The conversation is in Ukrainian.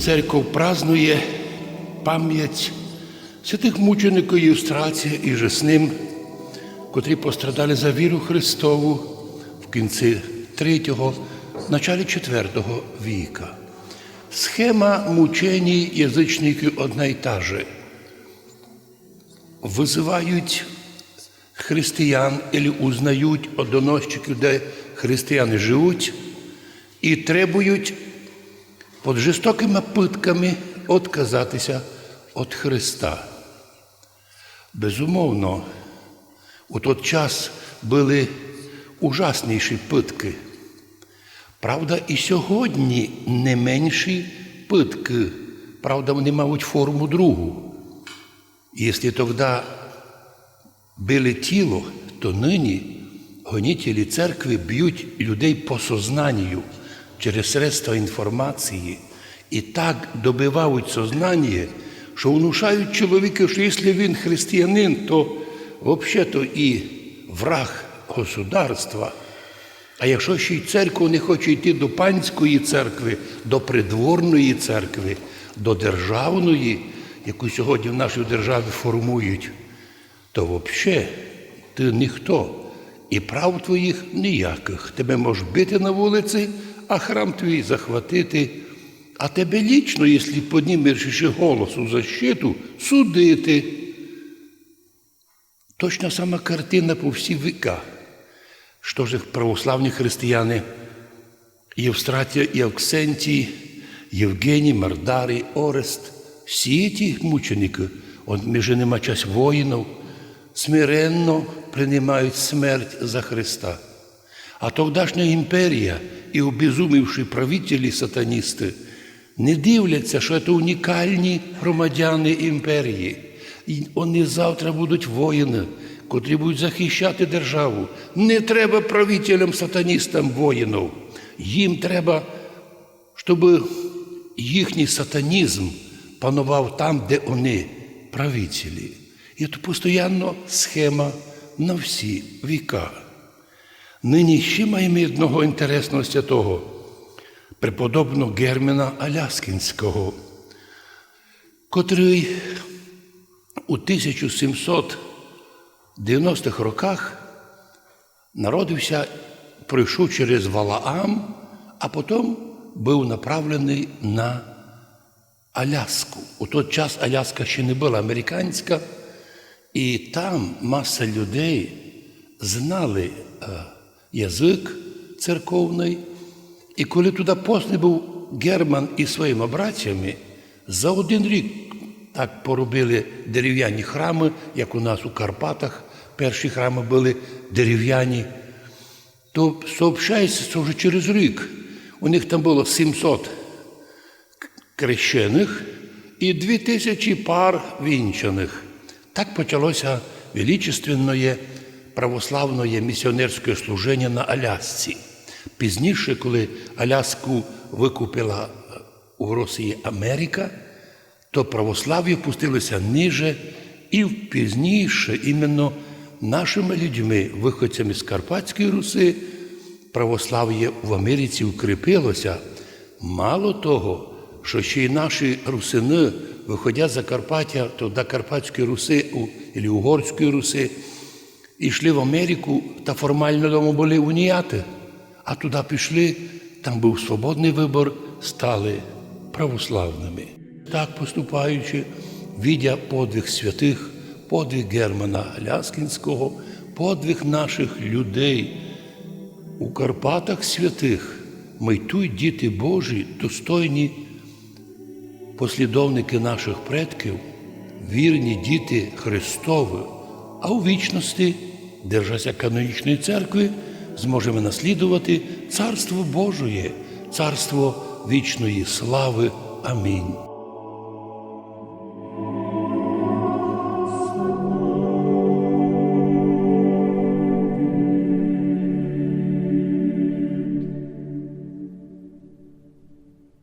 Церков празнує пам'ять святих мучеників Євстрація і же з ним, котрі пострадали за віру Христову в кінці третього, началі IV віка. Схема мученій язичників одна й та же. Визивають християн або узнають от доносчиків, де християни живуть, і требують під жорстокими питками відказатися від Христа. Безумовно, у той час були ужасніші питки. Правда, і сьогодні не менші питки. Правда, вони мають форму другу. Якщо тоді били тіло, то нині гонітелі церкви б'ють людей по сознанню через средства інформації і так добивають сознання, що внушають чоловіка, що якщо він християнин, то взагалі-то і враг государства. А якщо ще й церква не хоче йти до панської церкви, до придворної церкви, до державної, яку сьогодні в нашій державі формують, то взагалі ти ніхто. І прав твоїх ніяких. Тебе можуть бити на вулиці, а храм твій захватити. А тебе лічно, якщо піднімеш ще голос у защиту, судити. Точно сама картина по всі віка. Що ж православні християни Євстратія і Авксентій, Євгеній, Мардарій, Орест, всі ті мученики, от між нема час воїнів, смиренно приймають смерть за Христа. А тогдашня імперія і обезумівши правителі сатаністи не дивляться, що це унікальні громадяни імперії. І вони завтра будуть воїни, котрі будуть захищати державу. Не треба правителям сатаністам воїнів. Їм треба, щоб їхній сатанізм панував там, де вони правителі. І це постійно схема на всі віка. Нині ще маємо одного інтересного святого, преподобного Гермена Аляскінського, котрий у 1790-х роках народився, пройшов через Валаам, а потім був направлений на Аляску. У той час Аляска ще не була американська, і там маса людей знали е, язик церковний. І коли туди посланий був Герман із своїми братцями, за один рік так поробили дерев'яні храми, як у нас у Карпатах. Перші храми були дерев'яні. То сообщається, що вже через рік у них там було 700 крещених і 2000 пар вінчаних. Так почалося величественне православне місіонерське служення на Алясці. Пізніше, коли Аляску викупила у Росії Америка, то православ'я пустилося ниже і пізніше іменно нашими людьми, виходцями з Карпатської Руси, православ'я в Америці укріпилося. Мало того, що ще й наші русини, виходять з Закарпаття, то до Карпатської Руси або Угорської Руси, йшли в Америку та формально дома були уніяти. А туди пішли, там був свободний вибор, стали православними. Так поступаючи, видя подвиг святих, подвиг Германа Ляскінського, подвиг наших людей у Карпатах святих, ми тут, діти Божі, достойні послідовники наших предків, вірні діти Христові, а у вічності, держася канонічної церкви, зможемо наслідувати Царство Божоє, Царство вічної слави. Амінь.